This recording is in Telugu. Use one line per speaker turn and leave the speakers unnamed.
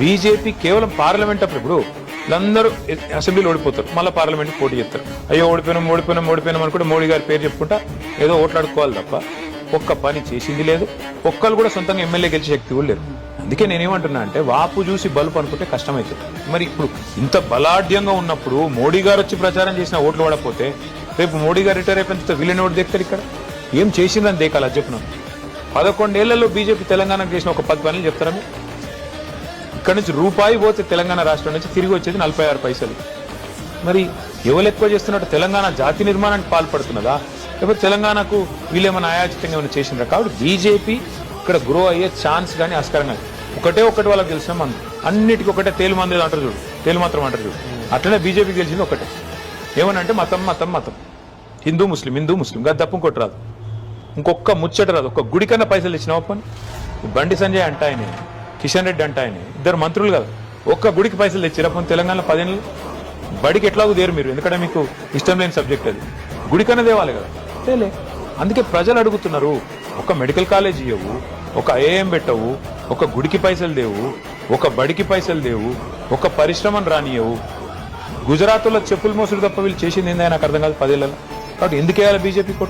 బీజేపీ కేవలం పార్లమెంట్ అప్పుడు ఇప్పుడు వీళ్ళందరూ అసెంబ్లీలో ఓడిపోతారు. మళ్ళీ పార్లమెంట్కి పోటీ చేస్తారు. అయ్యో ఓడిపోయినాం ఓడిపోయినాం ఓడిపోయినాం అనుకుంటే మోడీ గారి పేరు చెప్పుకుంటా ఏదో ఓట్లాడుకోవాలి తప్ప ఒక్క పని చేసింది లేదు. ఒక్కరు కూడా సొంతంగా ఎమ్మెల్యే గెలిచే శక్తి కూడా లేరు అందుకే నేనేమంటున్నా అంటే వాపు చూసి బలుపు అనుకుంటే కష్టమవుతుంది మరి ఇప్పుడు ఇంత బలాఢ్యంగా ఉన్నప్పుడు మోడీ గారు వచ్చి ప్రచారం చేసిన ఓట్లు పడకపోతే రేపు మోడీ గారు రిటైర్ అయిపోయిన వీళ్ళని ఓటు దేక్తారు ఇక్కడ? ఏం చేసిందని దేకాలి అది చెప్పినాం. పదకొండేళ్ళలో బీజేపీ తెలంగాణకు చేసిన ఒక పది పనులు చెప్తారని ఇక్కడ నుంచి రూపాయి పోతే తెలంగాణ రాష్ట్రం నుంచి తిరిగి వచ్చేది నలభై ఆరు పైసలు. మరి ఎవరు ఎక్కువ చేస్తున్నట్టు తెలంగాణ జాతి నిర్మాణానికి పాల్పడుతున్నదా? లేకపోతే తెలంగాణకు వీళ్ళేమైనా అయాచితంగా ఏమైనా చేసిండ్రా? కాబట్టి బీజేపీ ఇక్కడ గ్రో అయ్యే ఛాన్స్ కానీ ఆస్కారం కానీ ఒకటే ఒకటి వాళ్ళకి తెలిసిన మంది అన్నిటికీ ఒకటే తేలు మంది అంటారు చూడు. తేలు మాత్రం అంటారు చూడు. అట్లనే బీజేపీ గెలిచింది ఒకటే. ఏమనంటే మతం మతం మతం. హిందూ ముస్లిం హిందూ ముస్లిం. గది తప్ప ఇంకోటి రాదు ఇంకొక ముచ్చట రాదు. ఒక్క గుడికన్నా పైసలు ఇచ్చినావు పని? బండి సంజయ్ అంట ఆయన. కిషన్ రెడ్డి అంట ఆయన ఇద్దరు మంత్రులు కదా. ఒక్క గుడికి పైసలు తెచ్చిరా? పోనీ తెలంగాణలో పదేళ్ళు బడికి ఎట్లాగూ దేరు మీరు? ఎందుకంటే మీకు ఇష్టం లేని సబ్జెక్ట్ అది. గుడికన్నా దేవాలి కదా. తేలే. అందుకే ప్రజలు అడుగుతున్నారు ఒక మెడికల్ కాలేజ్ ఇవ్వవు ఒక ఐఏఎం పెట్టవు ఒక గుడికి పైసలు దేవు ఒక బడికి పైసలు దేవు ఒక పరిశ్రమను రానియవు గుజరాత్లో చెప్పులు మోసుడు తప్ప వీళ్ళు చేసింది ఏందని నాకు అర్థం కాదు పదేళ్ళలో కాబట్టి ఎందుకు వేయాలి బీజేపీ కూడా